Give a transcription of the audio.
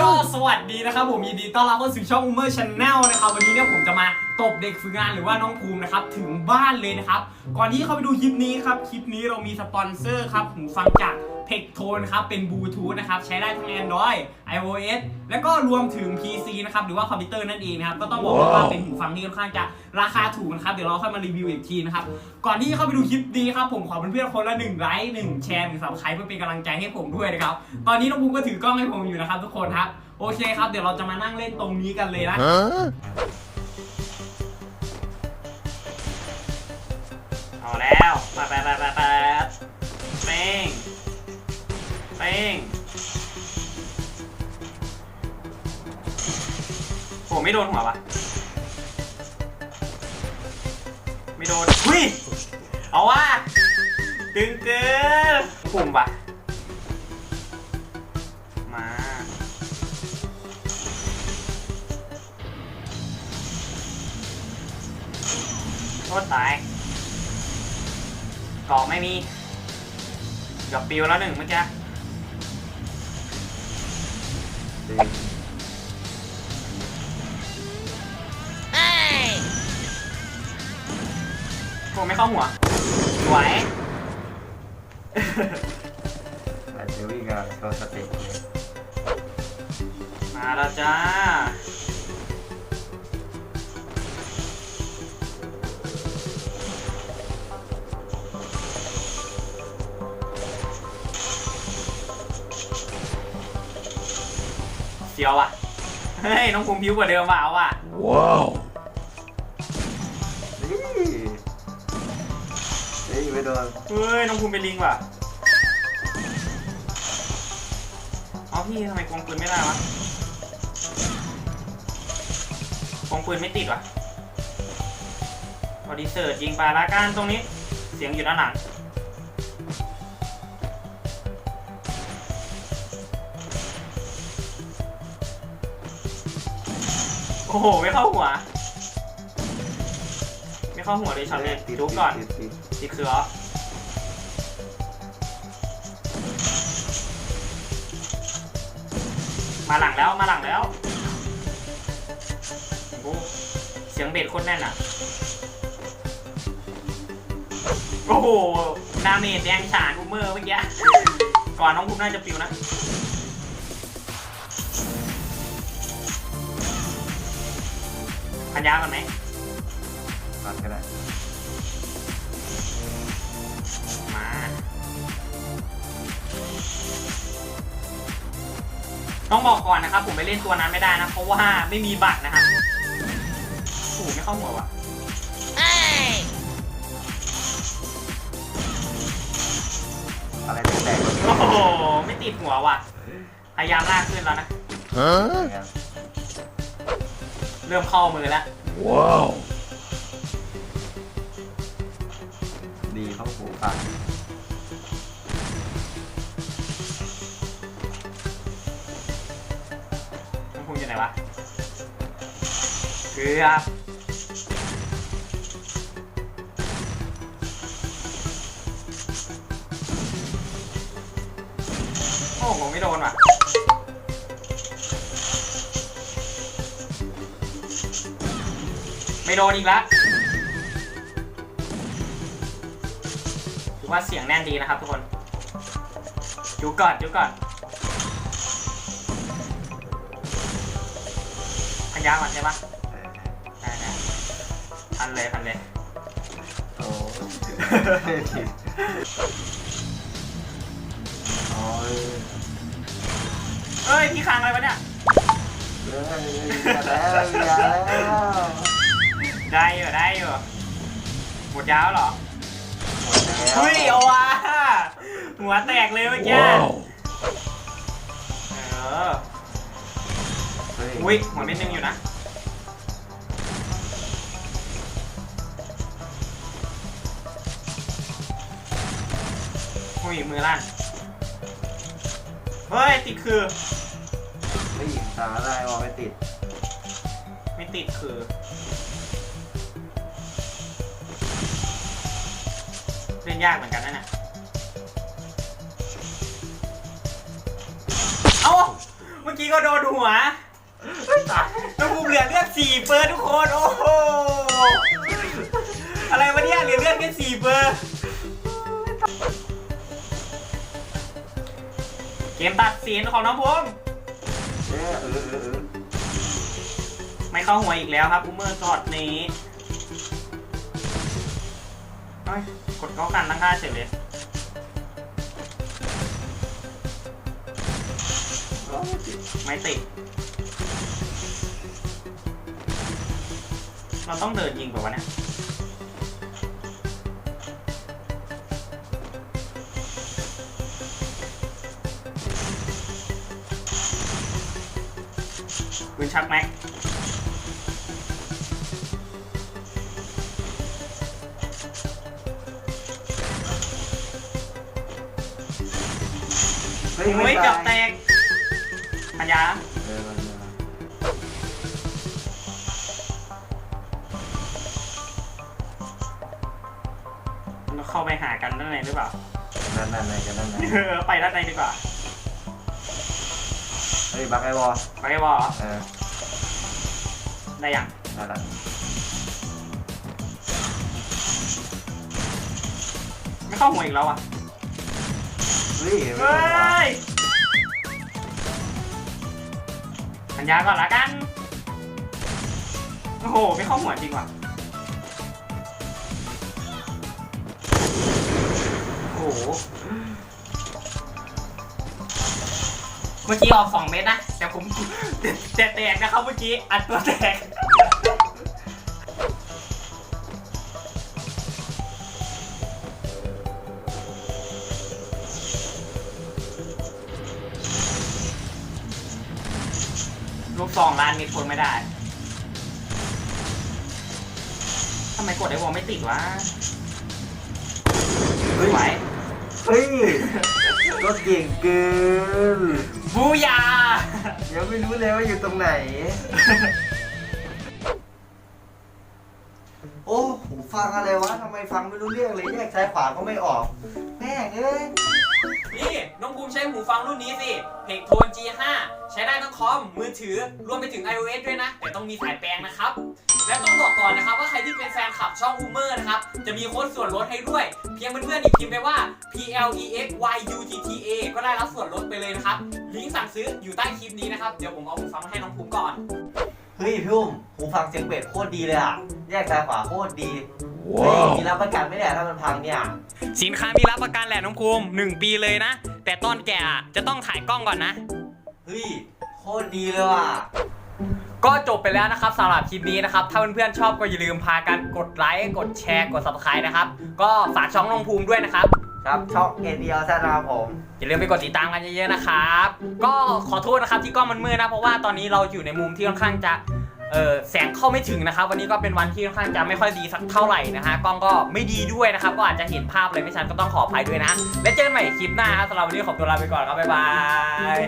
ก็สวัสดีนะครับผมยินดีต้อนรับเข้าสู่ช่อง Umer Channel นะครับวันนี้เนี่ยผมจะมาตบเด็กฝึกงานหรือว่าน้องภูมินะครับถึงบ้านเลยนะครับ ก่อนที่เข้าไปดูคลิปนี้ครับ คลิปนี้เรามีสปอนเซอร์ครับหูฟังจาก p e c t o n ครับเป็นบลูทูธนะครับใช้ได้ทั้ง Android iOS แล้วก็รวมถึง PC นะครับหรือว่าคอมพิวเตอร์นั่นเองนะครับก็ต้องบอกว่าเป็นหูฟังที่ค่อนข้างจะราคาถูกนะครับเดี๋ยวเราค่อยมารีวิวอีกทีนะครับก่อนที่เข้าไปดูคลิปนี้ครับผมขอเพื่อนๆคนละหนึ่งไลค์หนึ่งแชร์หนึ่งสับสไครป์เพื่อเป็นกำลังใจให้ผมด้วยนะครับตอนนี้น้องภูมิก็ถือกล้องให้ผมอยู่นะครับทุกคนครับโอเคครับเดี๋ยวเราจะมานั่งเล่นตรงนี้กันเลยนะ Huh? เอาแล้วไปไป ไม่โดนหัววะไม่โดนหุ้ยเอาว่าตึงเกินปุ่มปะมา โทษตายกล่องไม่มีเกับปิวแล้วหนึ่งเมื่อกี้ โอ้ไม่เข้าหัว สวยอาจจะวิ่งกับตัวสเต็ปเลยมาแล้วจ้า เสียวอะ เฮ้ย น้องภูมิพิ้วกว่าเดิมเปล่าอะ Wow. ฮ้ยไม่โดนเฮ้ยน้องภูมิเป็นลิงว่ะเอาพี่ทำไมกองปืนไม่ได้วะกองปืนไม่ติดวะบอดี้เสิร์ชยิงไปละกันตรงนี้ เสียงอยู่ด้านหลังโอ้โห ไม่เข้าหัว ไม่เข้าหัวเลยช็อตเลยติดดูก่อน ติด ติดติดคือเหรอมาหลังแล้วมาหลังแล้วโอ้เสียงเบสโคตรแน่นอะ โอ้โหดาเมจแดงฉานบูเมอร์เมื่อกี้ ก่อนน้องภูมิน่าจะปิวนะพันยาก่อนไหมปัดก็ได้ ต้องบอกก่อนนะครับ ผมไปเล่นตัวนั้นไม่ได้นะ เพราะว่าไม่มีบัตรนะครับโอ้โหไม่เข้าหัวว่ะอะไรแตกโอ้โหไม่ติดหัวว่ะพยายามลากขึ้นแล้วนะ Huh? เริ่มเข้ามือแล้ว Wow. ดีเข้าหูฟัง วะเกือบโอ้โหไม่โดนว่ะไม่โดนอีกแล้วถือว่าเสียงแน่นดีนะครับทุกคนจุกก่อนจุกก่อน ยาก่อนใช่ปะได้ได้พันเลยพันเลยโอ้ไม่ผิดโอ้ยเอ้ยพี่ค้างอะไรวะเนี่ย เฮ้ยอย่าแล้วอย่าแล้วได้อยู่ได้อยู่หมดยาวเหรอหมดแล้วเฮ้ยเอาวะหัวแตกเลยเมื่อกี้ Wow. เออเฮ้ย อุ้ยหัวเม็ดนึงอยู่นะ อุ้ย มือลั่น เฮ้ย ติดคือ ไม่หยิบสาอะไรมองไม่ติด ไม่ติดคือ เล่นยากเหมือนกันนะเนี่ยเอ้า เมื่อกี้ก็โดนหัว น้องภูมิเหลือเลือดสี่เปอร์ทุกคนโอ้โหอะไรวะเนี่ยเหลือเลือดแค่สี่เปอร์เกมตัดสินของน้องภูมิเออเออเออเออไม่เข้าหัวอีกแล้วครับอูเมอร์ช็อตนี้เฮ้ยกดเข้ากันตั้งค่าเฉยเลยไม่ติด เราต้องเดินยิงแบบวะเนี่ยปืนชักแม็กเฮ้ยเฮ้ไม่ยจับแตกปัญญา เราเข้าไปหากันด้านในหรือเปล่านั่นนั่นนั่นกันนั่นนั่นเออไปด้านในดีกว่าเฮ้ยบักไอ้บอลไปไอ้บอลเหรอเออได้ยังนั่นแหละไม่เข้าหัวอีกแล้วอะเฮ้ยไม่เฮ้ต้องห่วงยปัญญาก่อนละกัน โอ้โห ไม่เข้าหัวจริงว่ะ เมื่อกี้ออกสองเมตรนะ แต่ผมแต่แตกนะครับเมื่อกี้ อัดตัวแตก ลูกซองร้านมีทนไม่ได้ ทำไมกดไอ้วอลไม่ติดวะ เฮ้ยรถเก่งเกินบูยา ยังไม่รู้เลยว่าอยู่ตรงไหน โอ้หูฟังอะไรวะทำไมฟังไม่รู้เรื่องเลยแยกซ้ายขวาก็ไม่ออก แม่งเอ้ยนี่น้องภูมิใช้หูฟังรุ่นนี้สิเพกโทน G5 ใช้ได้ทั้งคอมมือถือรวมไปถึง iOS ด้วยนะ แต่ต้องมีสายแปลงนะครับ และต้องบอกก่อนนะครับว่าใครที่เป็นแฟนคลับช่อง u m e r นะครับ จะมีโค้ดส่วนลดให้ด้วย เพียงเพื่อนๆอีกพิมพ์ไปว่า P L E X Y U T T A ก็ได้รับส่วนลดไปเลยนะครับ ลิงก์สั่งซื้ออยู่ใต้คลิปนี้นะครับ เดี๋ยวผมเอาหูฟังมาให้น้องภูมิก่อน เฮ้ยพี่อุ้มหูฟังเสียงเบสโคตรดีเลยอะ แยกซ้ายขวาโคตรดีเฮ้ยมีรับประกันไหมเนี่ยถ้ามันพังเนี่ย สินค้ามีรับประกันแหละน้องภูมิ1ปีเลยนะ แต่ตอนแกะจะต้องถ่ายกล้องก่อนนะ เฮ้ยโคตรดีเลยว่ะ ก็จบไปแล้วนะครับสำหรับคลิปนี้นะครับ ถ้าเพื่อนๆชอบก็อย่าลืมพากันกดไลค์ กดแชร์ กด subscribe นะครับ ก็ฝากช่องน้องภูมิด้วยนะครับ ครับช่องเอเดียลแซนะครับผม อย่าลืมไปกดติดตามกันเยอะๆนะครับ ก็ขอโทษนะครับที่กล้องมันมืดนะ เพราะว่าตอนนี้เราอยู่ในมุมที่ค่อนข้างจะ เออแสงเข้าไม่ถึงนะครับ วันนี้ก็เป็นวันที่ค่อนข้างจะไม่ค่อยดีสักเท่าไหร่นะฮะ กล้องก็ไม่ดีด้วยนะครับ ก็อาจจะเห็นภาพอะไรไม่ชัดก็ต้องขออภัยด้วยนะ และเจอกันใหม่คลิปหน้าครับสำหรับวันนี้ขอตัวลาไปก่อนครับบ๊ายบาย